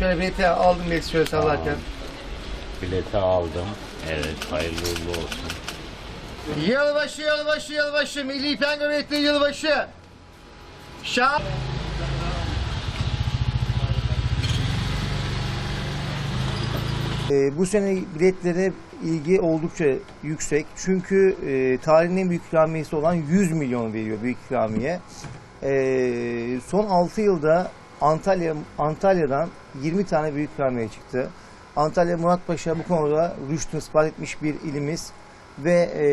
Şöyle bileti aldım bileti şöyle sallarken. Bileti aldım. Evet hayırlı uğurlu olsun. Yılbaşı, yılbaşı, yılbaşı. Milli Piyango biletleri yılbaşı. Şah. Ee, bu sene biletlere ilgi oldukça yüksek. Çünkü e, tarihin en büyük ikramiyesi olan 100 milyon veriyor büyük ikramiye. Ee, son 6 yılda Antalya Antalya'dan 20 tane büyük ikramiye çıktı. Antalya Muratpaşa bu konuda rüştünü ispat etmiş bir ilimiz ve e,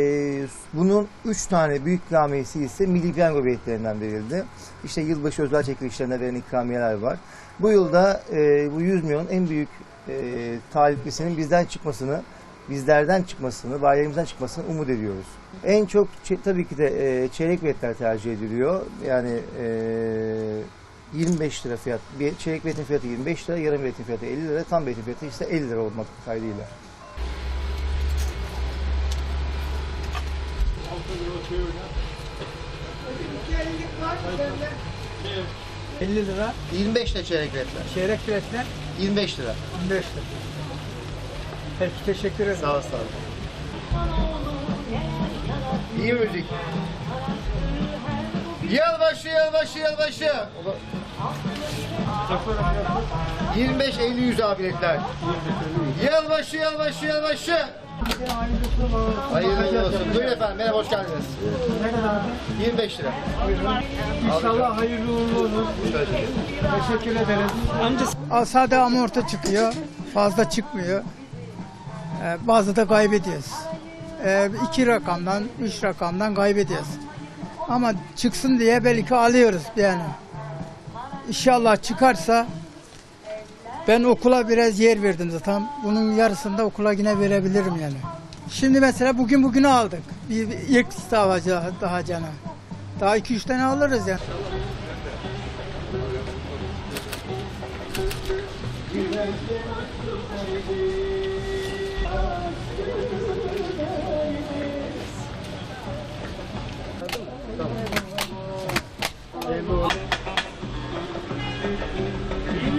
bunun 3 tane büyük ikramiyesi ise Milli Piyango biletlerinden verildi. İşte yılbaşı özel çekilişlerinde verilen ikramiyeler var. Bu yılda e, bu 100 milyonun en büyük e, taliplisinin bizden çıkmasını, bizlerden çıkmasını, bayilerimizden çıkmasını umut ediyoruz. En çok tabii ki de e, çeyrek biletler tercih ediliyor. Yani e, 25 lira fiyat, bir çeyrek biletin fiyatı 25 lira, yarım biletin fiyatı 50 lira, tam biletin fiyatı ise 50 lira olmak kaydıyla. Ee, 50 lira, 25 lira çeyrek biletler. çeyrek biletler 25 lira. 25 lira. Peki teşekkür ederim. Sağ ol, sağ ol. İyi müzik. Yılbaşı, yılbaşı, yılbaşı. 25 50 100 abi biletler. Yılbaşı, yılbaşı, yılbaşı. Hayırlı olsun. Buyurun efendim. Merhaba, hoş geldiniz. Ne kadar abi? 25 lira. İnşallah hayırlı uğurlu olur. Teşekkür ederiz. Amca sade amorti çıkıyor. Fazla çıkmıyor. Ee, bazı da kaybediyoruz. Ee, iki rakamdan, üç rakamdan kaybediyoruz. Ama çıksın diye belki alıyoruz yani. İnşallah çıkarsa ben okula biraz yer verdim zaten. Bunun yarısını da okula yine verebilirim yani. Şimdi mesela bugün bugünü aldık. Bir, ilk davacı daha cana. Daha iki üç tane alırız yani.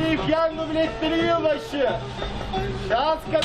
Milli Piyango biletleri yılbaşı. Şans kap...